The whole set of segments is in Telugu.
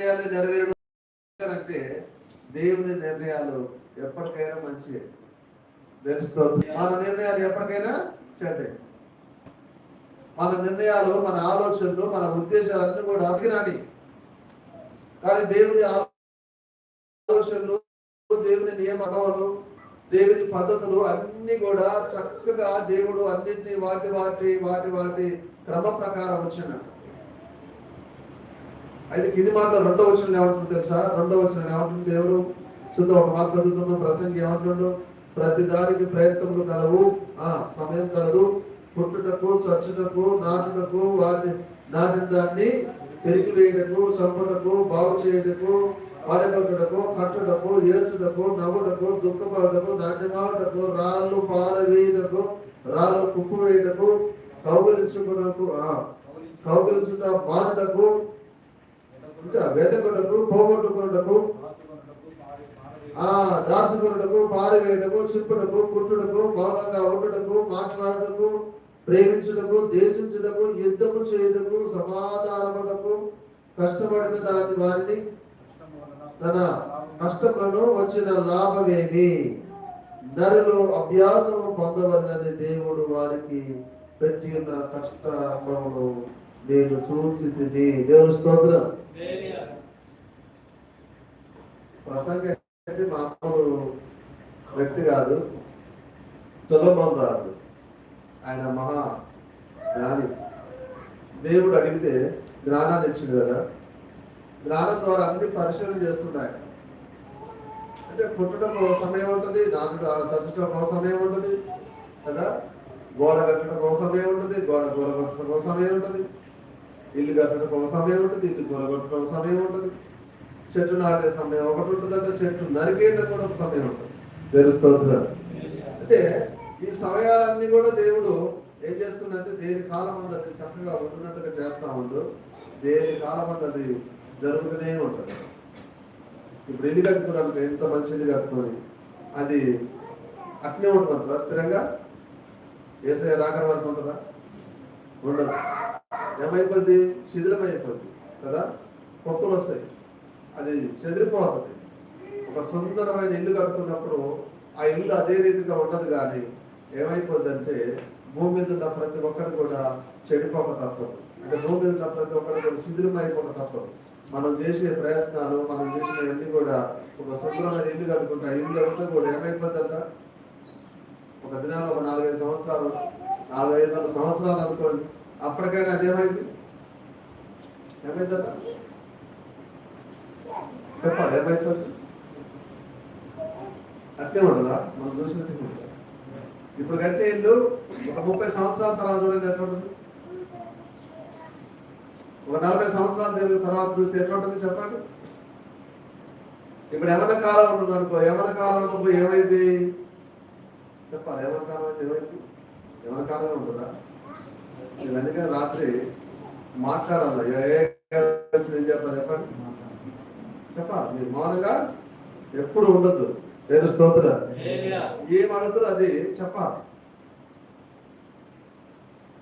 నిర్ణయాలు నెరవేరుఅంటే దేవుని నిర్ణయాలు ఎప్పటికైనా మంచి తెలుస్తుంది మన నిర్ణయాలు ఎప్పటికైనా చెడ్డే. మన నిర్ణయాలు మన ఆలోచనలు మన ఉద్దేశాలన్నీ కూడా అభిరాని కానీ దేవుని ఆలోచనలు దేవుని నియమాలు దేవుని పద్ధతులు అన్ని కూడా చక్కగా దేవుడు అన్నింటినీ వాటి వాటి వాటి వాటి క్రమ ప్రకారం వచ్చినట్టు. అయితే కింది మాటలు రెండో వచ్చిన ఏమంటుంది తెలుసా? రెండో వచ్చిన ఏమంటుంది దేవుడు? చూద్దాం ఒక మాట చదువుతున్నాం ప్రసంగి ఏమంటుండు? ప్రతి దానికి ప్రయత్నములు కలవు. ఆ సమయం కలదు. పుట్టుటకు చచ్చుటకు నాటుటకు వాటి నాటిన దాన్ని పెరిగి వేయటకు సంపటకు బాగు చేయటకు పడగొట్టుటకు కట్టుటకు ఏసుటకు నవ్వుటకు దుఃఖపడటకు నాశమాడుటకు రాళ్ళు పారవేయుటకు రాళ్ళు కుప్పు వేయుటకు కౌగులించుకున్నకు ఆ, కౌగులించుట బాధటకు ఇంకా వెతకుటకు పోగొట్టుకున్నటకు ఆ దాచుకున్నటకు పారివేయటకు చింపుటకు కుట్టుటకు మౌనంగా ఉండటకు మాట్లాడుటకు ప్రేమించుటకు దేశించుటకు యుద్ధము చేయుటకు సమాధానముటకు కష్టపడిన దాని వారిని తన కష్టములను వచ్చిన లాభమేమి? నరులు అభ్యాసము పొందవలనని దేవుడు వారికి పెట్టి ఉన్న కష్టములు నేను చూచి దేవుని స్తోత్రం. ప్రసంగం అంటే మామూలు వ్యక్తి కాదు సులభం రాదు ఆయన మహా జ్ఞాని. దేవుడు అడిగితే జ్ఞానాన్ని ఇచ్చింది కదా. జ్ఞానం ద్వారా అన్ని పరిశీలన చేస్తున్నాయి అంటే పుట్టడం సమయం ఉంటుంది నాన్న చచ్చటం ఒక సమయం ఉంటుంది కదా? గోడ కట్టడం ఒక సమయం ఉంటుంది గోడ గోడ కట్టడం ఒక సమయం ఉంటుంది. ఇల్లు కట్టడం ఒక సమయం ఉంటుంది ఇల్లు గోడ ఒక సమయం ఉంటుంది. చెట్టు నాటే సమయం ఒకటి ఉంటుందంటే చెట్టు నరికేట కూడా ఒక సమయం ఉంటుంది. తెలుస్తుంది అంటే ఈ సమయాలన్నీ కూడా దేవుడు ఏం చేస్తుందంటే దేని కాలం అందు అది చక్కగా ఉంటున్నట్టుగా చేస్తా ఉండు. దేని కాలం అందు అది జరుగుతూనే ఉంటుంది. ఇప్పుడు ఇల్లు కట్టుకున్నాను ఎంత మంచి ఇల్లు కట్టుకొని అది అట్నే ఉంటుంది స్థిరంగా? ఏసే రాకడ వరకు ఉంటుందా? ఉండదు. ఏమైపోద్ది శిథిలం అయిపోద్ది కదా? పొక్కులు వస్తాయి. అది చెదిరిపోతుంది. ఒక సుందరమైన ఇల్లు కట్టుకున్నప్పుడు ఆ ఇల్లు అదే రీతిగా ఉండదు కానీ ఏమైపోద్దంటే భూమి మీద ఉన్న ప్రతి ఒక్కరు కూడా చెడిపోక తప్పదు. అంటే భూమి మీద ఉన్న ప్రతి ఒక్కరు కూడా శిథిలం అయిపోక తప్పదు. మనం చేసే ప్రయత్నాలు మనం చేసినవన్నీ కూడా ఒక సుందరమైన ఇల్లు కట్టుకుంటే ఆ ఇల్లు అంతా కూడా ఏమైపోతుందంట? ఒక దినాలు ఒక నాలుగైదు సంవత్సరాలు నాలుగైదు వందల సంవత్సరాలు అనుకోండి. అప్పటికైనా అదేమైంది? ఏమైందట? చెప్పాలి ఏమైపోతుంది అట్లే ఉండదా మనం చూసినట్టు ఉంటుందా? ఇప్పుడు కంటే ఇల్లు ఒక ముప్పై సంవత్సరాల తర్వాత చూడండి ఎట్లా ఉంటుంది. ఒక నలభై సంవత్సరాలు జరిగిన తర్వాత చూస్తే ఎట్లుంటుంది చెప్పండి? ఇప్పుడు ఎవరి కాలం ఉంటుంది అనుకో ఎవరి కాలంలో ఏమైంది? చెప్పాలి ఎవరి కాలం అయితే ఏమైంది? ఏమైనా కాలం ఉంటుందా? నేను అందుకని రాత్రి మాట్లాడాలి. ఏం చెప్పాలి చెప్పండి? చెప్పాలి. మీరు మౌనంగా ఎప్పుడు ఉండద్దు. లేదు స్తోత్ర. ఏం అడుగుతారు అది చెప్పాలి.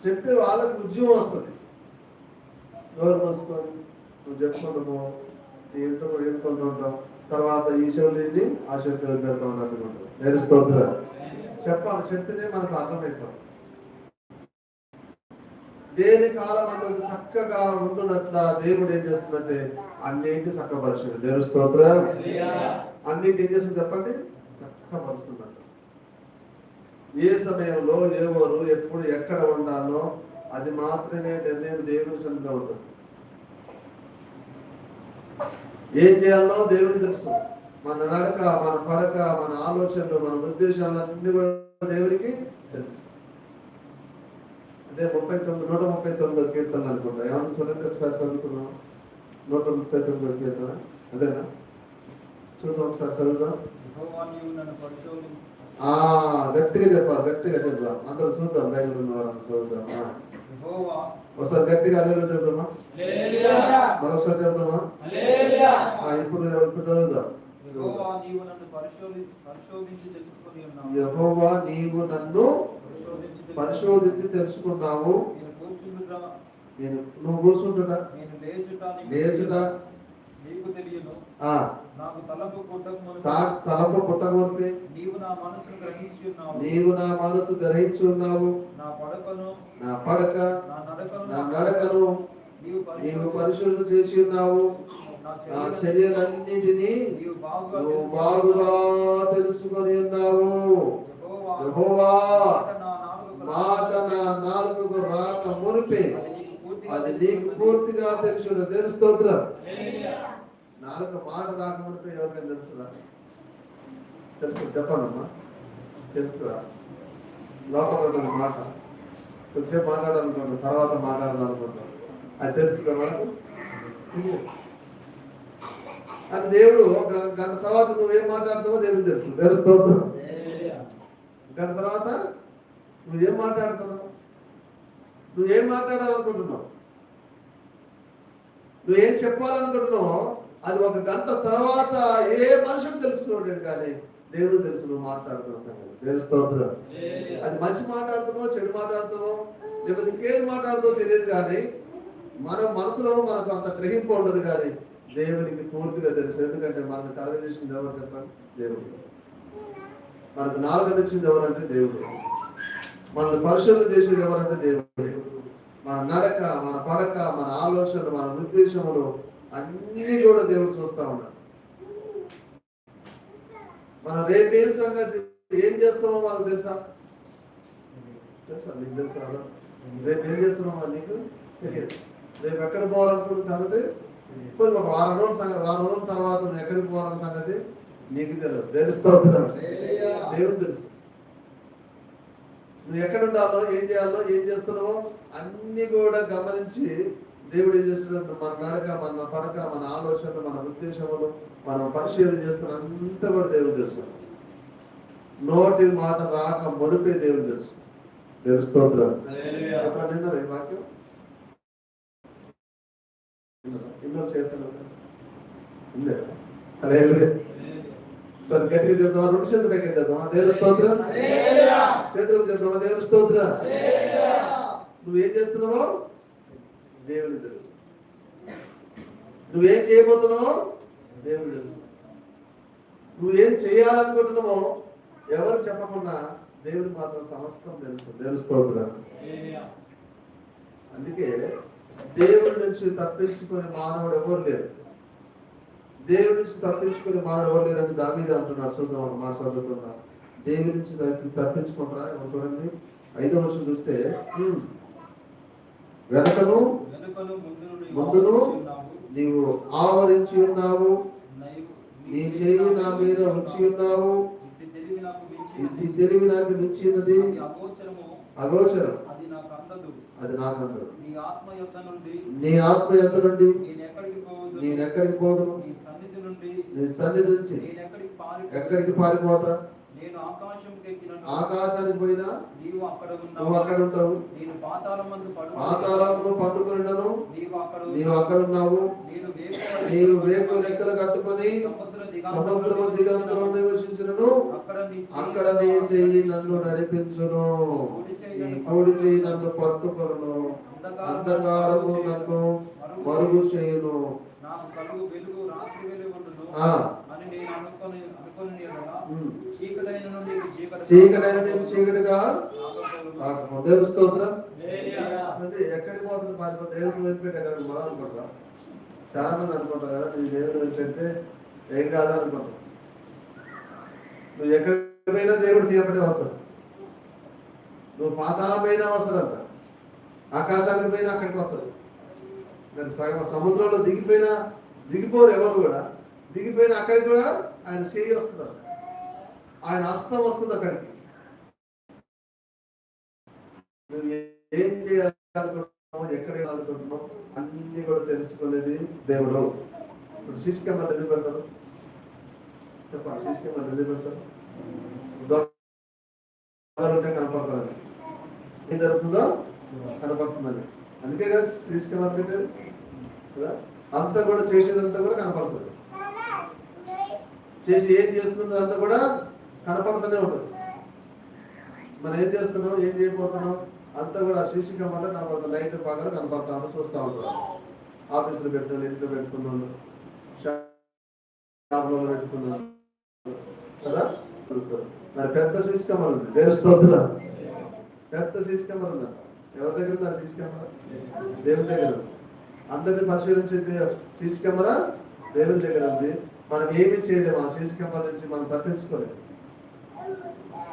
చెప్తే వాళ్ళకి ఉద్యమం వస్తుంది. ఎవరు మోసుకొని నువ్వు చెప్పుకుంటాము ఏంటో ఏడుకుంటూ ఉంటాం తర్వాత ఈ చెవులు ఆ చెవులు పెడతాం అన్నట్టుగా ఉంటుంది. నేను స్తోత్ర. చెప్పాలి. చెప్తేనే మనకు అర్థమవుతాం దేని కాలం అన్నది చక్కగా ఉంటున్నట్ల దేవుడు ఏం చేస్తుందంటే అన్నింటి చక్కపరిచింది దేవుడు స్తోత్ర. అన్నింటి ఏం చేస్తుంది చెప్పండి? చక్కపరుస్తున్నట్టు ఏ సమయంలో ఎవరు ఎప్పుడు ఎక్కడ ఉండాలో అది మాత్రమే నిర్ణయం దేవుని సన్నిధిలో ఉంటుంది. ఏం చేయాలో దేవుడికి తెలుసు. మన నడక మన పడక మన ఆలోచనలు మన ఉద్దేశాలు అన్ని కూడా దేవునికి తెలుసు. అదే ముప్పై తొమ్మిది నూట ముప్పై తొమ్మిదో కీర్తన అనుకుంటా. ఏమన్నా చూడండి ఒకసారి చదువుకుందాం. నూట ముప్పై తొమ్మిదో కీర్తన. అదేనా? చూద్దాం ఒకసారి చదువుదాం. ఆ గట్టిగా చెప్పాలి గట్టిగా చెప్దాం. అందరూ చూద్దాం బైబిల్ ఉన్న వాళ్ళని చూద్దాం. ఒకసారి గట్టిగా అదే చెప్దామా? మరొకసారి చెప్దామా? ఆ, ఇప్పుడు ఇప్పుడు చదువుదాం. యెహోవా నీవు నన్ను పరిశోధించి తెలుసుకున్నావు. నేను నువ్వు కూర్చుంటున్నా లేచుట ఆ. నాకు తలపు పుట్టక మునుపు. తలపు నీవు నా మనసును గ్రహించి ఉన్నావు. నీవు నా మనసు గ్రహించి ఉన్నావు. నా పడకను నా పడక నా నడకను నా నడకను నీవు పరిశోధన చేసి ఉన్నావు. నా నా శరీరం శరీరాన్నిటిని నీవు బాగుగా నువ్వు. బాగుగా తెలుసుకొని ఉన్నావు. యెహోవా, మాట నా నాలుగు రాక మునిపే. అది నీకు పూర్తిగా తెలుసు. హల్లెలూయా. నాలుగు మాట రాక మునిపే ఎవరికైనా తెలుస్తుందా? తెలుసు. చెప్పండమ్మా. తెలుస్తుందా? లోపల మాట. కొద్దిసేపు మాట్లాడాలనుకుంటాం తర్వాత మాట్లాడాలనుకుంటాం అది తెలుస్తుందా మనకు? అని అది దేవుడు ఒక గంట తర్వాత నువ్వేం మాట్లాడతావో దేవుడు తెలుసు. తెలుస్తోత్రం గంట తర్వాత నువ్వేం మాట్లాడుతున్నావు నువ్వేం మాట్లాడాలనుకుంటున్నావు? నువ్వేం చెప్పాలనుకుంటున్నావో అది ఒక గంట తర్వాత ఏ మనుషుడు తెలుసుకున్నాడు కానీ దేవుడు తెలుసు నువ్వు మాట్లాడుతున్న సంగతి. దేవుడు అది మంచి మాట్లాడుతున్నావు చెడు మాట్లాడుతున్నావు లేకపోతే ఇంకేం మాట్లాడుతావో తెలియదు కానీ మన మనసులో మనకు అంత గ్రహింపు ఉండదు కానీ దేవునికి పూర్తిగా తెలుసు. ఎందుకంటే మనకు కలగజేసింది ఎవరు చెప్పండి? దేవుడు. మనకు నాలుగు ఇచ్చింది ఎవరంటే దేవుడు. మనల్ని పరిశుద్ధ చేసేది ఎవరంటే దేవుడు. మన నడక మన పడక మన ఆలోచనలు మన ఉద్దేశములు అన్ని కూడా దేవుడు చూస్తా ఉన్నాడు. మనం రేపు సంగతి ఏం చేస్తామో మనకు తెలుసా? తెలుసా? నీకు తెలుసా? రేపు ఏం చేస్తున్నామో నీకు తెలియదు. రేపు ఎక్కడ పోవాలనుకుంటుంది సంగతి పోనీ ఒక వారం రోజుల సంగతి వారం రోజుల తర్వాత నువ్వు ఎక్కడికి పోవాలన్న సంగతి నీకు తెలియదు తెలుస్తోంది దేవుడు తెలుసు. నువ్వు ఎక్కడ ఉండాలో ఏం చేయాలో ఏం చేస్తున్నావో అన్ని కూడా గమనించి దేవుడు ఏం చేస్తున్నాడు? మన నడక మన పడక మన ఆలోచనలు మన ఉద్దేశములు మనం పరిశీలన చేస్తున్న అంతా కూడా దేవుడు తెలుసు. నోటి మాట రాక మొడిపే దేవుడు తెలుసు. తెలుస్తోత్రం ఎప్పుడైనా విన్నారా ఈ వాక్యం ఎన్నో చేస్తాను అదే సరే గట్టిగా చెప్తామా రెండు చేతులు పైకి చేద్దామా దేవుడు స్తోత్రం. చేతులు చెప్తామా దేవుడు స్తోత్రం. నువ్వేం చేస్తున్నావో? దేవుడు తెలుసు. నువ్వేం చేయబోతున్నావో? దేవుడు తెలుసు. నువ్వేం చేయాలనుకుంటున్నావో? ఎవరు చెప్పకుండా దేవుడు మాత్రం సమస్తం తెలుసు. దేవుడు స్తోత్రం. అందుకే దేవుడి నుంచి తప్పించుకునే మానవుడు ఎవరు లేరు? దేవుడి నుంచి తప్పించుకునే మానవుడు ఎవరు లేరు అని దావీదు అంటున్నాడు. చూద్దాం మాట చదువుకుందాం. దేవుడి నుంచి తప్పి- తప్పించుకుంటారా? ఎవరు చూడండి. ఐదో వర్షం చూస్తే "హ్మ్, వెనకను ముందును నీవు ఆవరించి ఉన్నావు. నీవు- నీ చేయి నా మీద ఉంచి ఉన్నావు. ఇంటి తెలివి నాకు మించి ఉన్నది. అగోచరం. అది నాకు అందదు. అది నాకు అందదు. నీ ఆత్మ యొక్క నుండి నీ ఆత్మ నుండి నేను ఎక్కడికి పోవద్దు. నేను ఎక్కడికి నీ సన్నిధి నుండి నీ సన్నిధి నుంచి నేను ఎక్కడికి పారి ఎక్కడికి పారిపోతా? నేను ఆకాశం ఆకాశానికి పోయినా నీవు అక్కడ నువ్వు అక్కడ ఉంటావు. నేను పాతాళం మందు పడు పాతాళంలో పండుకున్నాను నీవు అక్కడ నీవు ఉన్నావు. అక్కడ ఉన్నావు. నేను వేకు లెక్కలు కట్టుకొని సముద్ర సముద్రము దిగంతరం నివసించును అక్కడ నీ చెయ్యి నన్ను నడిపించును. నీ కోడి చెయ్యి నన్ను పట్టుకొను. అంధకారము నన్ను మరుగు చేయును. చీకటైన నేను చీకటిగా దేవుని స్తోత్రం. అంటే ఎక్కడికి పోతుంది పారిపోతే దేవుడిని వదిలిపెట్టి ఎక్కడికి పోదాం అనుకుంటారా చాలా మంది అనుకుంటారు కదా నీ దేవుడు వదిలిపెడితే ఏం కాదు అనుకుంటారు నువ్వు ఎక్కడికి పోయినా దేవుడు నీ ఎప్పటి వస్తాడు. నువ్వు పాతాళం పోయినా వస్తాడంట. ఆకాశానికి పోయినా అక్కడికి వస్తాడు. మరి సగం సముద్రంలో దిగిపోయినా దిగిపోరు ఎవరు కూడా. దిగిపోయిన అక్కడికి కూడా ఆయన చేయి వస్తుంది ఆయన హస్తం వస్తుంది అక్కడికి. నువ్వు ఏం చేయాలనుకుంటున్నావు ఎక్కడ వెళ్ళాలనుకుంటున్నావు అన్ని కూడా తెలుసుకునేది దేవుడు. ఇప్పుడు సీసీ కెమెరా ఎందుకు పెడతారు? చెప్పండి సీసీ కెమెరా ఎందుకు పెడతారు? దొంగలు ఉంటే కనపడతారని ఏం జరుగుతుందో కనపడుతుందని అందుకే కదా సీసీ కెమెరా పెట్టేది కదా? అంతా కూడా చేసేదంతా కూడా కనపడుతుంది. చేసి ఏం చేస్తుందో అంతా కూడా కనపడుతూనే ఉంటుంది. మనం ఏం చేస్తున్నాం ఏం చేయబోతున్నాం అంతా కూడా సీసీ కెమెరా కనపడుతుంది. లైట్ పగలు కనపడతా ఉంటాం చూస్తూ ఉంటాం ఆఫీసులో పెట్టిన ఇంట్లో పెట్టుకున్న ప్రాబ్లం పెట్టుకున్నారు. కదా? మరి పెద్ద సీసీ కెమెరా ఉంది. దేవుని స్తోత్రం. పెద్ద సీసీ కెమెరా ఉందంట ఎవరి దగ్గర ఉంది ఆ సీసీ కెమెరా? దేవుని దగ్గర అందరిని పరిశీలించే సీసీ కెమెరా దేవుని దగ్గర ఉంది. మనం ఏమి చేయలేము. ఆ సీసీ కెమెరా నుంచి మనం తప్పించుకోలేము.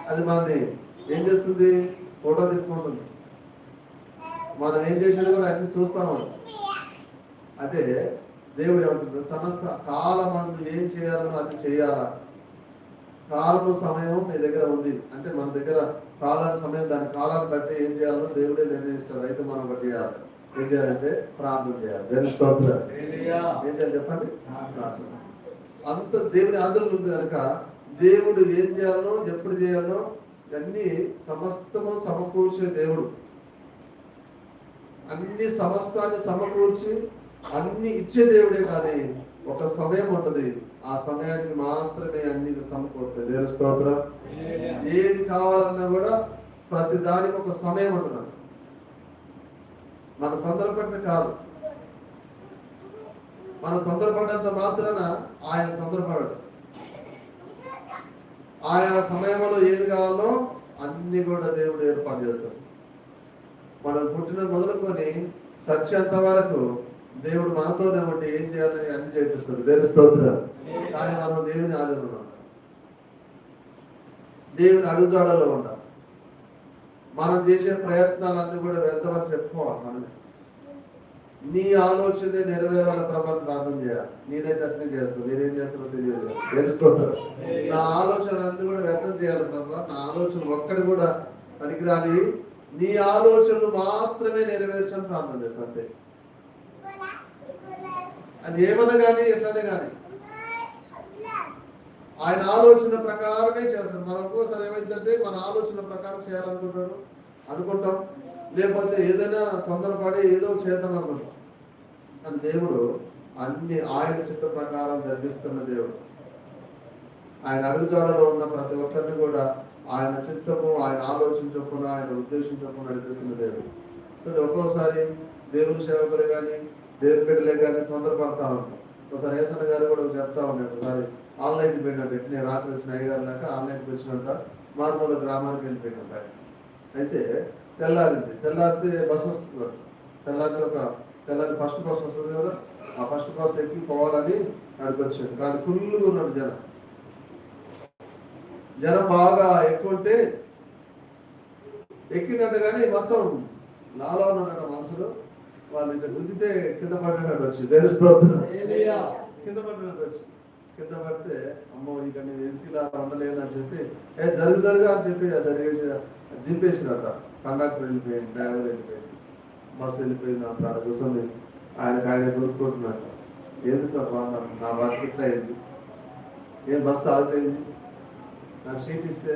అది మనల్ని ఏం చేస్తుంది? ఫోటో తిప్పుకుంటుంది. మనం ఏం చేసేది కూడా అన్ని చూస్తాం అదే దేవుడు ఏమంటుంది తన కాలమందు ఏం చేయాలనో అది చేయాలా? కాలము సమయం నీ దగ్గర ఉంది. అంటే మన దగ్గర కాలాన్ని సమయం దాని కాలాన్ని బట్టి ఏం చేయాలో దేవుడే నిర్ణయిస్తాడు. అయితే మనం ఒకటి చేయాలి. ఏం చేయాలంటే ప్రార్థన చేయాలి. స్తోత్రం. ఏం చేయాలి చెప్పండి? ప్రార్థన అంత దేవుని ఆదరణ ఉంది కనుక దేవుడు ఏం చేయాలో ఎప్పుడు చేయాలో అన్ని సమస్తము సమకూర్చే దేవుడు. అన్ని సమస్తాన్ని సమకూర్చి అన్ని ఇచ్చే దేవుడే కానీ ఒక సమయం ఉంటది. ఆ సమయానికి మాత్రమే అన్ని సమకూరుతాయి దేవుని స్తోత్రం. ఏది కావాలన్నా కూడా ప్రతి దానికి ఒక సమయం ఉంటుంది. మన తొందరపడితే కాదు. మనం తొందరపడినంత మాత్రాన ఆయన తొందరపడడు. ఆయా సమయంలో ఏది కావాలో అన్ని కూడా దేవుడు ఏర్పాటు చేస్తాడు. మనం పుట్టిన మొదలుకొని సత్యంత వరకు దేవుడు మనతోనే ఉంటే ఏం చేయాలని అన్ని చేపిస్తాడు. దేవుని స్తోత్రం కానీ మనం దేవుని ఆదరణ దేవుని అడుగుజాడలో ఉండాలి. మనం చేసే ప్రయత్నాలన్నీ కూడా వెళ్తామని చెప్పుకోవాలి మనమే. నీ ఆలోచన నెరవేరాల ప్రభావం ప్రార్థన చేయాలి. నేనైతే అట్నే చేస్తాను. మీరేం చేస్తారో తెలియదు తెలుసుకుంటారు నా ఆలోచన అన్ని కూడా వ్యర్థం చేయాలి ప్రభా. నా ఆలోచన ఒక్కటి కూడా పనికిరాని నీ ఆలోచనలు మాత్రమే నెరవేర్చని ప్రార్థన చేస్తాను అంతే. అది ఏమన్నా కానీ ఎట్లనే కానీ ఆయన ఆలోచన ప్రకారమే చేస్తాడు. మన ఒక్కోసారి ఏమైందంటే మన ఆలోచన ప్రకారం చేయాలనుకుంటాడు. అనుకుంటాం. లేకపోతే ఏదైనా తొందరపడి ఏదో చేద్దాం అనుకుంటాం. కానీ దేవుడు అన్ని ఆయన చిత్త ప్రకారం జరిగిస్తున్న దేవుడు. ఆయన అడుగుజాడలో ఉన్న ప్రతి ఒక్కరిని కూడా ఆయన చిత్తము ఆయన ఆలోచన చొప్పున ఆయన ఉద్దేశం చొప్పున నడిపిస్తున్న దేవుడు. ఒక్కోసారి దేవుని సేవకులు కానీ దేవుని బిడ్డలే కానీ తొందరపడతా ఉంటాం. ఒకసారి ఏసన్న గారు కూడా చెప్తా ఉన్నాడు ఒకసారి ఆన్లైన్ పోయినా పెట్టి నేను రాత్రి వచ్చిన అయ్యగారు దాకా ఆన్లైన్ వచ్చినంట మార్మూల గ్రామానికి వెళ్ళిపోయినంట అయితే తెల్లారింది. తెల్లారితే బస్సు వస్తుంది తెల్లారితే ఒక తెల్లారి ఫస్ట్ బస్ వస్తుంది కదా. ఆ ఫస్ట్ బస్ ఎక్కి పోవాలని అక్కడికి వచ్చాడు కానీ ఫుల్గా ఉన్నాడు జనం. జనం బాగా ఎక్కువ ఉంటే ఎక్కినట్టు కానీ మొత్తం నాలో ఉన్నట మనసులో వాళ్ళు ఇట్లా గుద్దితే కింద పడినట్టు వచ్చి తెలుస్తోతున్నా కింద పడినట్టు వచ్చి కింద పడితే అమ్మో ఇక నేను ఎదికిలా ఉండలేను అని చెప్పి ఏ జరుగు జరుగు అని చెప్పి జరిగేసి దింపేసినట్ట కండక్టర్ వెళ్ళిపోయింది డ్రైవర్ వెళ్ళిపోయింది బస్సు వెళ్ళిపోయింది ఆడ కూర్చొని ఆయనకి ఆయన దొరుకుకుంటున్నట్ట ఎందుకు నా బస్సు ఇట్లా అయింది? ఏం బస్సు ఆగిపోయింది? నాకు సీట్ ఇస్తే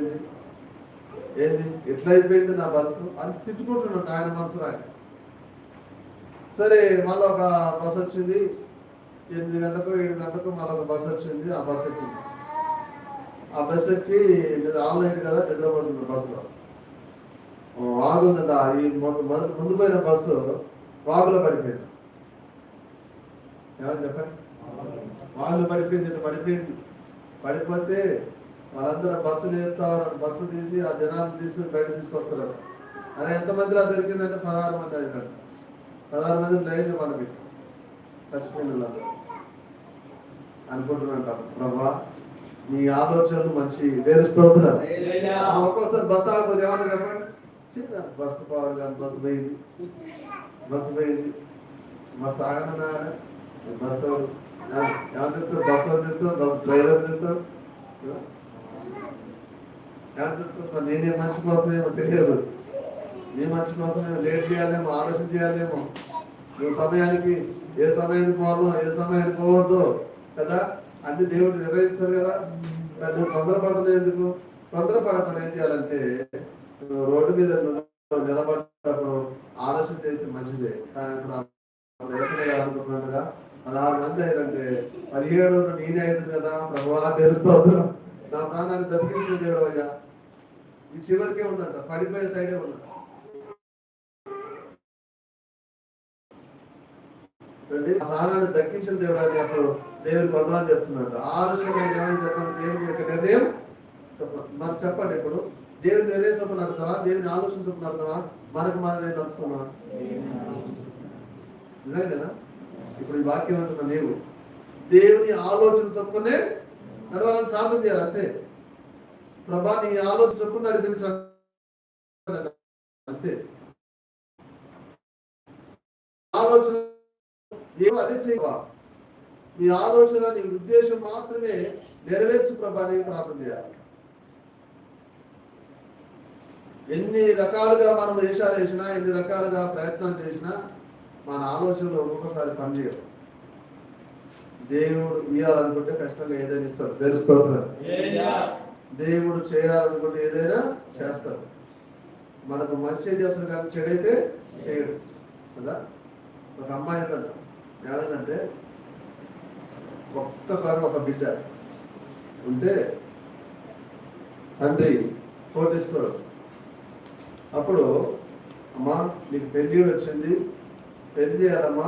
ఏంది? ఎట్లా అయిపోయింది నా బతుకు? అని తిట్టుకుంటున్నట్టు ఆయన మనసులో ఆయన సరే మళ్ళీ ఒక బస్ వచ్చింది. ఎనిమిది గంటలకు ఏడు గంటలకు మళ్ళీ ఒక బస్ వచ్చింది. ఆ బస్ ఎక్కింది. ఆ బస్ ఎక్కి ఆన్లైన్ కదా నిద్రపోతుంది బస్సులో. వాగు ఈ ముందు పోయిన బస్సు వాగులో పడిపోయింది. ఏమని చెప్పండి? వాగులో పడిపోయింది ఇట్లా పడిపోయింది. పడిపోతే వాళ్ళందరూ బస్సులు చెప్తారు బస్సు తీసి ఆ జనాలు తీసుకుని బయట తీసుకొస్తారు అరే ఎంతమందిలో దొరికిందంటే పదహారు మంది అయినారు పదహారు మంది లైన్ మనకి చచ్చిపోయిన వాళ్ళందరూ. అనుకుంటున్నాంట ప్రభా నీ ఆలోచనలు మంచి తెలుస్తోతున్నారు ఒక్కోసారి బస్సు ఆగిపోతే ఏమన్నా చెప్పండి? చిన్న బస్సు పోవడం కానీ బస్సు పోయింది. బస్సు పోయింది. బస్సు ఆగనన్నా బస్సు ఎవరు? తిరుగుతారు బస్సు ఎవరు తిరుగుతారు బస్సు డ్రైవర్ తిరుగుతారు ఎవరు? తిరుగుతారు మరి నేనే మంచి కోసమేమో తెలియదు. ఏ మంచి కోసమే లేట్ చేయాలేమో ఆలోచన చేయాలేమో. ఏ సమయానికి ఏ సమయానికి పోవాలో ఏ సమయానికి పోవద్దు కదా? అన్ని దేవుడు నిర్వహిస్తారు కదా? నువ్వు తొందరపడడం ఎందుకు? తొందరపడకుండా ఏం చేయాలంటే రోడ్డు మీద నిలబడ్డప్పుడు ఆలోచన చేస్తే మంచిదే. కానీ ఇప్పుడు పదహారు మంది అయినంటే పదిహేడు నేనే అయింది కదా? ప్రభువా తెలుస్తూ నా ప్రాణాన్ని బతికించిన దేవుడు అయ్యా. ఈ చివరికే ఉందంట పడిపోయే సైడే ఉందంట. ప్రాణాన్ని దక్కించిన దేవుడు అని అప్పుడు దేవుడు వందనాలు చెప్తున్నాడు. ఆలోచన ఏమైనా చెప్పండి? దేవుని యొక్క నిర్ణయం చెప్పండి మరి చెప్పండి ఇప్పుడు. దేవుని నిర్ణయం చొప్పున నడుతావా దేవుని ఆలోచన చొప్పున నడుతావా మనకు మనం నేను నడుచుకున్నావా నిజంగానేనా ఇప్పుడు ఈ వాక్యం అంటున్నా నీవు దేవుని ఆలోచన చొప్పునే నడవాలని ప్రార్థన చేయాలి అంతే. ప్రభా నీ ఆలోచన చొప్పున నడిపించాలి అంతే. ఆలోచన నీవు అది చేయవా? నీ ఆలోచన నీ ఉద్దేశం మాత్రమే నెరవేర్చు ప్రభా ప్రార్థన చేయాలి. ఎన్ని రకాలుగా మనం వేషాలు వేసినా ఎన్ని రకాలుగా ప్రయత్నాలు చేసినా మన ఆలోచనలో ఒక్కొక్కసారి పనిచేయవు. దేవుడు ఇవ్వాలనుకుంటే ఖచ్చితంగా ఏదైనా ఇస్తాడు. తెలుసుకోవాలి దేవుడు చేయాలనుకుంటే ఏదైనా చేస్తాడు. మనకు మంచి చేస్తాడు కానీ చెడైతే చేయడు. కదా? ఒక అమ్మాయి అంట ఏమైందంటే ఒక్క కారు ఒక బిడ్డ ఉంటే తండ్రి కోటిస్తాడు అప్పుడు అమ్మా నీకు పెళ్ళి వచ్చింది. పెళ్ళి చేయాలమ్మా.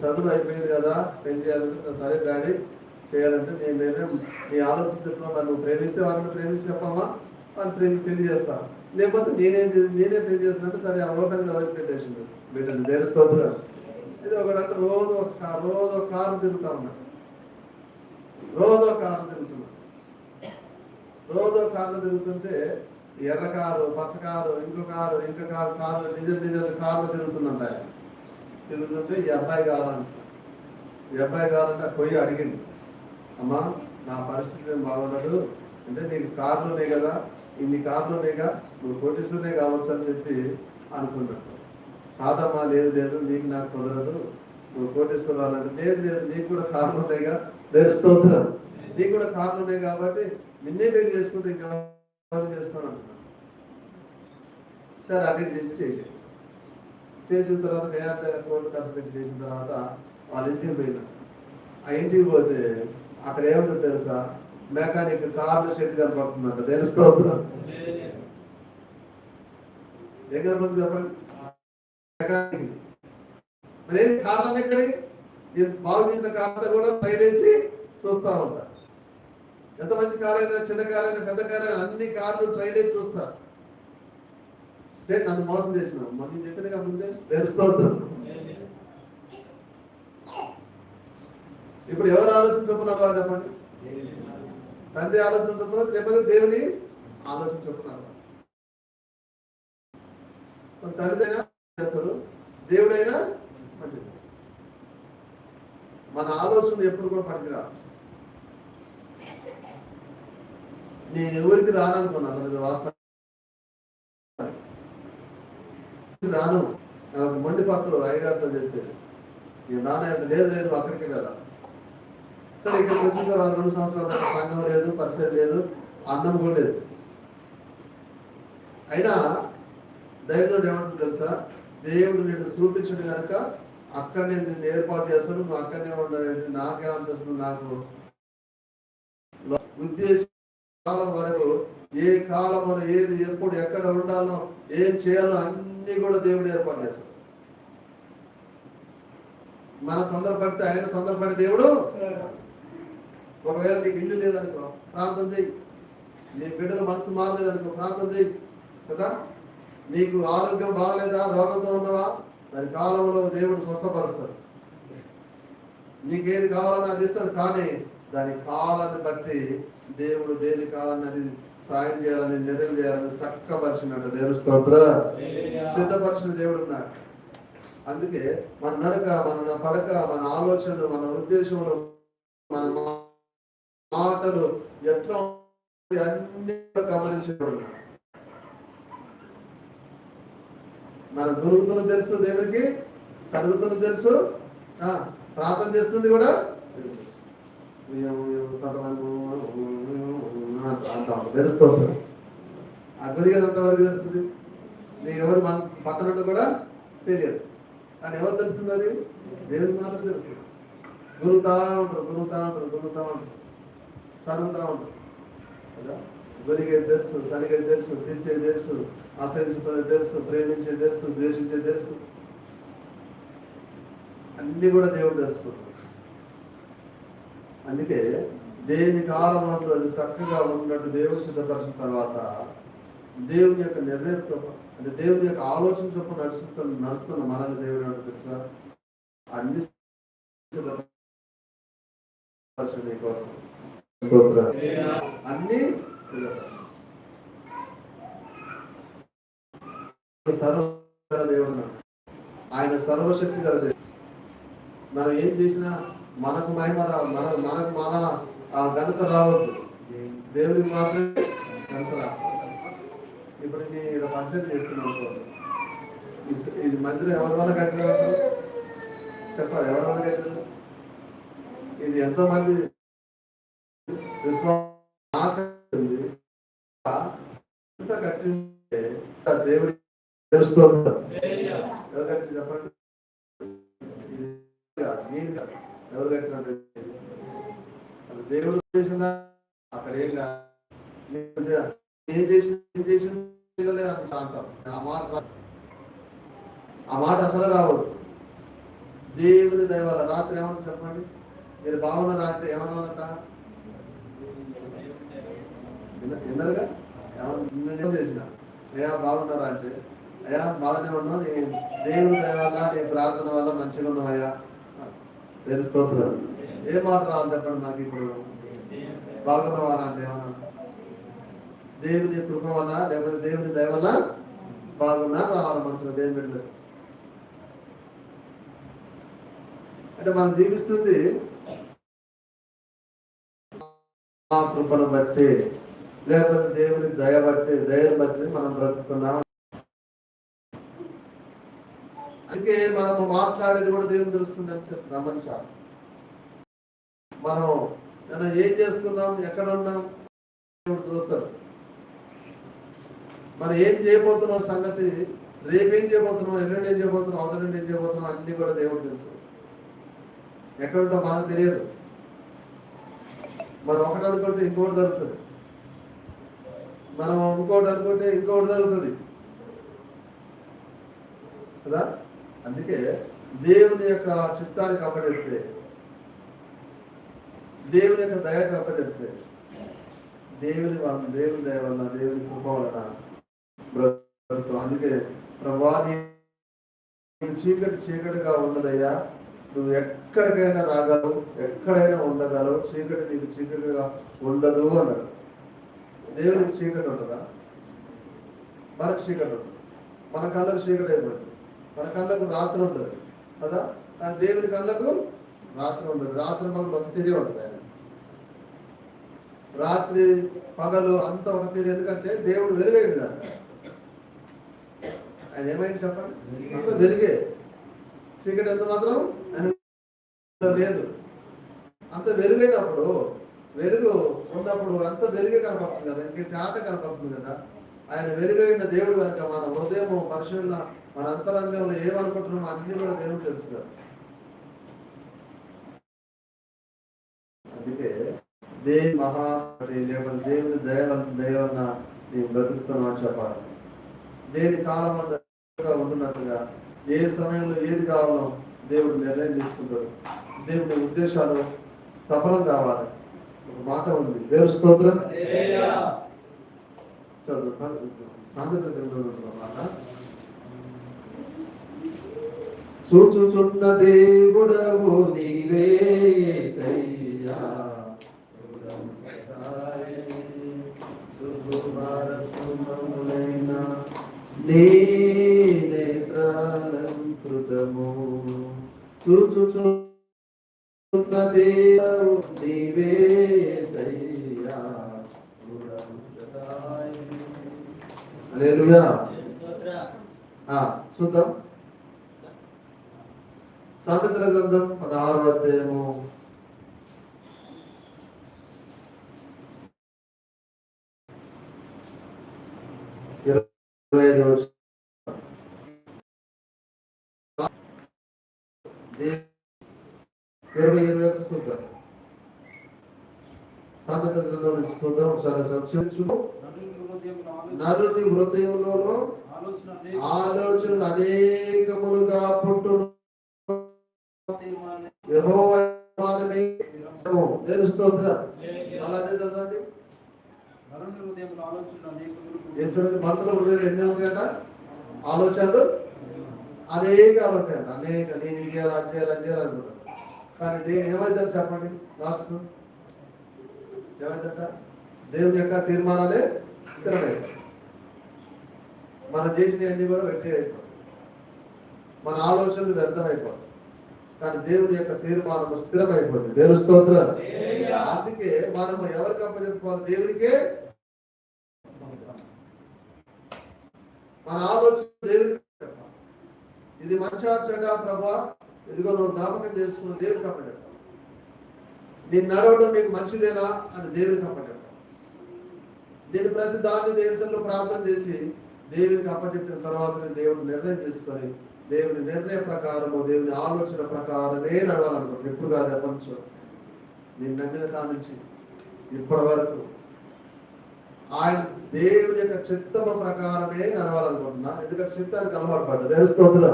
చదువు అయిపోయింది కదా పెళ్ళి చేయాలంటే సరే డాడీ చేయాలంటే నేను నేనే నీ ఆలోచన చెప్పిన నువ్వు ప్రేమిస్తే వాళ్ళని ప్రేమిస్తే చెప్పమ్మా. వాళ్ళు ప్రేమి పెళ్ళి చేస్తా. లేకపోతే నేనేం నేనే పెళ్ళి చేస్తున్నట్టు సరే అవలోకంగా వదిలిపెట్టేసింది బిడ్డ బిడ్డను తెలుసుకోవద్దు ఇది ఒకటంత రోజు ఒక కారు రోజు ఒక కారు తిరుగుతా ఉన్నా రోజు ఒక కారు తిరుగుతున్నా రోజు ఒక కారులో తిరుగుతుంటే ఎర్ర కారు పచ్చ కారు ఇంకో కారు ఇంకో కారు కార్లు డీజల్ డిజైన్ కార్లు ఆయన. తిరుగుతుంటే ఈ అబ్బాయి కావాలంట ఈ అబ్బాయి కావాలంటే పోయి అడిగింది అమ్మా నా పరిస్థితి ఏం బాగుండదు. అంటే నీకు కార్లు ఉన్నాయి కదా ఇన్ని కార్లు ఉన్నాయిగా నువ్వు కోటీసులనే కావచ్చు అని చెప్పి అనుకున్నాడు కాదమ్మా లేదు లేదు నీకు నాకు కుదరదు. నువ్వు కోటీశ్వరాలంటే లేదు లేదు నీకు కూడా కార్లు ఉన్నాయిగా లేదు స్తోత్రం. నీకు కూడా ఉన్నాయి కాబట్టి నిన్నే పెళ్ళి చేసుకుంటే ఇంకా చేసుకోను అంటున్నాను. సరే అక్కడికి చేసి చేసి చేసిన తర్వాత దగ్గర కోర్టు కాసు పెట్టి చేసిన తర్వాత వాళ్ళ ఇంటికి పోయినా. ఆ ఇంటికి పోతే అక్కడ ఏముందో తెలుసా? మెకానిక్ కార్లు షెడ్ కనపడుతుందంట. తెలుస్తూ ఏం కనపడుతుంది చెప్పండి? మెకానిక్ మరి ఏం కారణం ఎక్కడి? నేను బాగు చేసిన కారణం కూడా ట్రైన్ చూస్తా ఉంటా. ఎంత మంచి కారైనా అయినా చిన్న కారైనా అయినా పెద్ద కారైనా అయినా అన్ని కార్లు ట్రైన్ వేసి చూస్తా. అంటే నన్ను మోసం చేసిన మనం చెప్పినగా ముందే తెలుస్తూ ఇప్పుడు ఎవరు ఆలోచన చెప్పండి? తండ్రి ఆలోచన చెప్పున్నారు లేకపోతే దేవుని ఆలోచన చెప్పున్నారు తండ్రి చేస్తారు. దేవుడైనా మంచిది. మన ఆలోచన ఎప్పుడు కూడా పనికిరా నేను ఎవరికి రాననుకున్నా అసలు వాస్తవం. రాను. నాకు మొండి పట్టు అయ్యగారితో చెప్పేది నేను రాను అంటే లేదు లేదు అక్కడికి కదా సరే ఇక్కడికి వచ్చిన తర్వాత రెండు సంవత్సరాల సంఘం లేదు పరిచయం లేదు అన్నం కూడా లేదు. అయినా దైవం ఏమంటుంది తెలుసా? దేవుడు నిన్ను చూపించడు కనుక అక్కడనే నిన్ను ఏర్పాటు చేస్తాను నువ్వు అక్కడనే ఉండాలి నాకే వస్తుంది నాకు. ఉద్దేశం కాలం వరకు ఏ కాలం ఏది ఎప్పుడు ఎక్కడ ఉండాలో ఏం చేయాలో అన్ని కూడా దేవుడు ఏర్పాటు చేస్తాడు. మన తొందరపడితే ఆయన తొందరపడే దేవుడు? ఒకవేళ నీకు ఇల్లు లేదనుకో ప్రార్థన చేయి నీ బిడ్డల మనసు మారలేదనుకో ప్రార్థన చేయి కదా? నీకు ఆరోగ్యం బాగలేదా? రోగంతో ఉన్నవా? దాని కాలంలో దేవుడు స్వస్థపరుస్తాడు. నీకేది కావాలన్నా అది ఇస్తాడు. కానీ దాని కాలాన్ని బట్టి దేవుడు దేని కాలాన్ని అది సాయం చేయాలని నిర్ణయం చేయాలని చక్కపరిచినట్టు దేవుడు స్తోత్ర. సిద్ధపరిచిన దేవుడు ఉన్నాడు. అందుకే మన నడక మన పడక మన ఆలోచనలు మన ఉద్దేశములు మన మాటలు ఎట్లా అన్ని గమనించేవాడు ఉన్నాడు. మన గురుగుతున్న తెలుసు దేవునికి చదువుతున్న తెలుసు. ప్రార్థన చేస్తుంది కూడా. మేము తెలుస్తుంది ఆ గురికి ఎంతవరకు తెలుస్తుంది? నీకు ఎవరు మన పక్కన కూడా తెలియదు. కానీ ఎవరు తెలుస్తుంది అది? దేవునికి మాత్రం తెలుస్తుంది. గురుగుతా ఉంటారు గురుగుతా ఉంటారు గురుగుతా ఉంటారు. చదువుతా ఉంటారు. కదా? గురికే తెలుసు చలికే తెలుసు తిట్టే తెలుసు ఆశ్రయించుకునేది తెలుసు ప్రేమించేది తెలుసు ద్వేషించేది తెలుసు. అన్ని కూడా దేవుడు తెలుసుకుంటాడు. అందుకే దేని కాలం అందు అది చక్కగా ఉన్నట్టు దేవుడు సిద్ధపరిచిన తర్వాత దేవుని యొక్క నిర్ణయం అంటే దేవుని యొక్క ఆలోచన చొప్పున నడుస్తున్న నడుస్తున్న మనల్ని దేవుడు అంటే తెలుసా? అన్ని సిద్ధపరిచిన నీకోసం. అన్ని సర్వ దేవుడు ఆయన సర్వశక్తి గల దేవుడు. మనం ఏం చేసినా మనకు మహిమ రా మన మనకు మన ఆ ఘనత రావద్దు. దేవుడికి మాత్రమే ఘనత రావద్దు ఇప్పుడు నేను ఇక్కడ ఫంక్షన్ చేస్తున్నాను ఇది మందిరం ఎవరి వల్ల కట్టినారు చెప్పాలి ఎవరి వల్ల కట్టిన ఇది ఎంతో మంది విశ్వాసం కట్టింది దేవుడి చెప్పండి దేవుడు అక్కడ ఏం ఏం చేసింది ఆ మాట ఆ మాట అసలు రావద్దు దేవుని దైవాల రాత్రి ఏమన్నా చెప్పండి? మీరు బాగున్న రాత్రి ఏమన్నా విన్న- విన్నారుగా? ఏమన్నా చేసిన? అయ్యా బాగున్నారా అంటే? అయ్యా బాగానే ఉన్నావు. నీ దేవుని వల్ల నీ ప్రార్థన వల్ల మంచిగా ఉన్నావయ్యా తెలుసుకోతున్నాను ఏ మాట రావాలి చెప్పండి నాకు ఇప్పుడు. బాగున్నవారా అంటే ఏమన్నా దేవుని కృప వల్ల లేకపోతే దేవుని దయ వల్ల బాగున్నా రావాలి మనసులో? దేవుని బిడ్డలు. అంటే మనం జీవిస్తుంది ఆ కృపను బట్టి లేకపోతే దేవుని దయ బట్టి దయ బట్టి మనం బ్రతుకుతున్నాం. అందుకే మనం మాట్లాడేది కూడా దేవుని తెలుస్తుంది అని చెప్పి నమ్మని సార్ మనం మనం ఏం చేస్తున్నాం ఎక్కడ ఉన్నాం దేవుడు చూస్తాడు. మనం ఏం చేయబోతున్నాం సంగతి? రేపేం చేయబోతున్నాం ఎల్లుండి ఏం చేయబోతున్నాం అవతలండి ఏం చేయబోతున్నాం అన్ని కూడా దేవుడు తెలుసు. ఎక్కడ ఉంటాం మనకు తెలియదు. మనం ఒకటి అనుకుంటే ఇంకోటి జరుగుతుంది. మనం ఇంకోటి అనుకుంటే ఇంకోటి జరుగుతుంది. కదా? అందుకే దేవుని యొక్క చిత్తానికి అప్పచెప్తే దేవుని యొక్క దయకు అప్పచెప్తే దేవుని వలన దేవుని దయ వలన దేవుని కృప వలన బ్రతుకుతాం. అందుకే ప్రభా చీకటి చీకటిగా ఉన్నదయ్యా. నువ్వు ఎక్కడికైనా రాగలవు ఎక్కడైనా ఉండగలవు. చీకటి నీకు చీకటిగా ఉండదు అన్నాడు. దేవునికి చీకటి ఉండదా? మనకు చీకటి ఉండదు. మన కళ్ళకు చీకటి అయిపోతుంది మన కళ్ళకు రాత్రి ఉండదు. కదా? ఆ దేవుని కళ్ళకు రాత్రి ఉండదు. రాత్రి పగలు ఒక తిరిగి ఉంటుంది ఆయన. రాత్రి పగలు అంత ఒక తిరిగి ఎందుకంటే దేవుడు వెలుగైంది దాన్ని ఆయన ఏమైంది చెప్పండి? అంత వెలుగే. చీకటి ఎంత మాత్రం ఆయన లేదు. అంత వెలుగైనప్పుడు వెలుగు ఉన్నప్పుడు అంత వెలుగే కనపడుతుంది కదా. ఇంక తేట కనపడుతుంది కదా. ఆయన వెలుగైన దేవుడు కనుక మన హృదయం పరిశీలన మన అంతరంగంలో ఏమనుకుంటున్నామో అన్ని కూడా దేవుడు తెలుసుకున్నారు అందుకే దేవి మహా లేకపోతే దేవుని దయ దయవన్న నీవు బ్రతుకుతున్నావు చెప్పాలి. దేని కాలం అంతా ఉంటున్నట్టుగా ఏ సమయంలో ఏది కావాలో దేవుడు నిర్ణయం తీసుకుంటాడు. దేవుని ఉద్దేశాలు సఫలం కావాలి. ఒక మాట ఉంది. దేవుడు స్తోత్రం. సామెత గ్రంథంలో మాట చూచుచున్న దేవుడవు నీవే యేసయ్యా. నేత్రాలంకృతము చూచుచున్న దేవుడు నీవే సయ్యా హల్లెలూయా. ఆ, చూద్దాం. సామెతల గ్రంథం పదహారు అధ్యాయము. ఇరవై ఐదు ఇరవై ఇరవై చూద్దాం. సామెతల గ్రంథం ఒకసారి నరుని ఆలోచన- హృదయంలో ఆలోచన అనేక- ఆలోచనలు అనేకములుగా పుట్టును సమం అలా చదవండి చూడండి మనసులో హృదయం ఎన్ని ఉంటాయంట? ఆలోచనలు అనేక ఉంటాయంట. అనేక. నేను ఇది చేయాలి అది చేయాలి అది చేయాలి కానీ దేని ఏమైందని చెప్పండి? లాస్ట్కు. ఏమైందట? దేవుని యొక్క తీర్మానాలే స్థిరమై మనం చేసినవన్నీ కూడా వెట్టి అయిపోతాయి. మన ఆలోచనలు వ్యర్థమైపోతాయి కానీ దేవుని యొక్క తీర్మానము స్థిరమైపోతుంది దేవుని స్తోత్రం అందుకే మనము ఎవరికి అప్పచెప్పుకోవాలి దేవునికే మన ఆలోచన దేవునికి ఇది మంచి ఆచరణ ప్రభా ఇదిగో నువ్వు జ్ఞాపకం చేసుకుని దేవునికి అప్పచెప్పాలి నీ నడవడం నీకు మంచిదేనా అని దేవునికి అప్పచెప్పాలి నేను ప్రతి దాన్ని దేశంలో ప్రార్థన చేసి దేవునికి అప్పచెప్పిన తర్వాత నేను దేవుని నిర్ణయం తీసుకొని దేవుని నిర్ణయ ప్రకారము దేవుని ఆలోచన ప్రకారమే నడవాలనుకుంటున్నాను. ఎప్పుడు కాదు ఎప్పటి నేను నమ్మిన కానించి ఇప్పటి వరకు ఆయన దేవుని యొక్క చిత్తము ప్రకారమే నడవాలనుకుంటున్నా. ఎందుకంటే చిత్తానికి అలవాటు పడ్డా తెలుస్తుందా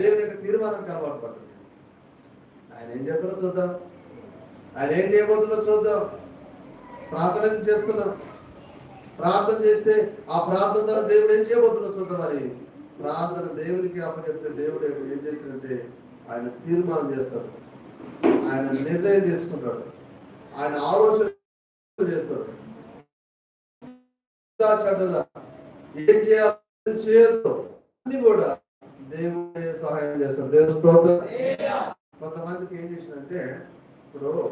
దేవుని యొక్క తీర్మానానికి అలవాటు పడ్డా ఆయన ఏం చెప్తారో చూద్దాం. ఆయన ఏం చేయబోతుందో చూద్దాం. ప్రార్థన చేస్తున్నాం. ప్రార్థన చేస్తే ఆ ప్రార్థన ద్వారా దేవుడు ఏం చేయబోతుందో చూద్దాం మరి. ప్రార్థన దేవునికి అప్పచెప్తే దేవుడు ఏం చేసినట్టే ఆయన తీర్మానం చేస్తాడు. ఆయన నిర్ణయం తీసుకుంటాడు. ఆయన ఆలోచన చేస్తాడు. ఏం చేయాలి చేయదు. అన్ని కూడా దేవుడే సహాయం చేస్తాడు. దేవుడు స్తోత్రం. కొంతమందికి ఏం చేసినంటే ఇప్పుడు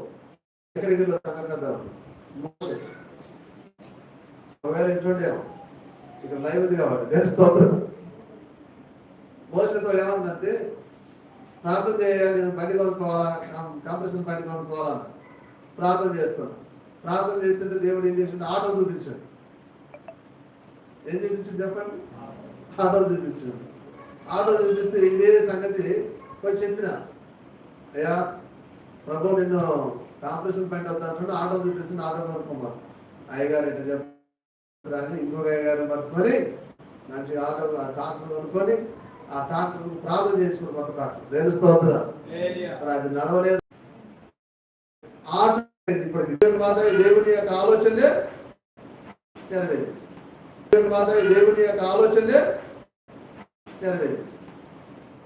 ఎక్కడికి వెళ్ళి ఒకవేళ ఇంట్లో ఇక్కడ లైవ్ ఉంది కాబట్టి దేవుని స్తోత్రం. ఏమందంటే ప్రార్థన చేయాలి నేను బండి కొనుక్కోవాలా కాంపిటీషన్ బండి కొనుక్కోవాలా ప్రార్థన చేస్తాను. ప్రార్థన చేస్తుంటే దేవుడు ఏం చేసిండు ఆటో చూపించాడు. ఏం చూపించాడు చెప్పండి? ఆటో చూపించాడు. ఆటో చూపిస్తే ఇదే సంగతి వచ్చి చెప్పిన. అయ్యా ప్రభు నిన్ను కాంపిటీషన్ పాయింట్ అవుతాను ఆటో చూపిస్తుంది ఆటో కొనుక్కోమా అయ్యగారు ఎట్లా చెప్తారు అని ఇంకొక అయ్యగారు పట్టుకొని మంచి ఆటో ఆ ట్రాక్టర్ కొనుక్కొని ఆ ట్రాక్టర్ ప్రార్థన చేసుకుని కొత్త ట్రాక్టర్. తెలుస్తుందా అది నడవలేదు. ఆట ఇప్పుడు మాట దేవుని యొక్క ఆలోచనే నెరవేరింది దేవుని మాట దేవుని యొక్క ఆలోచనే నెరవేరింది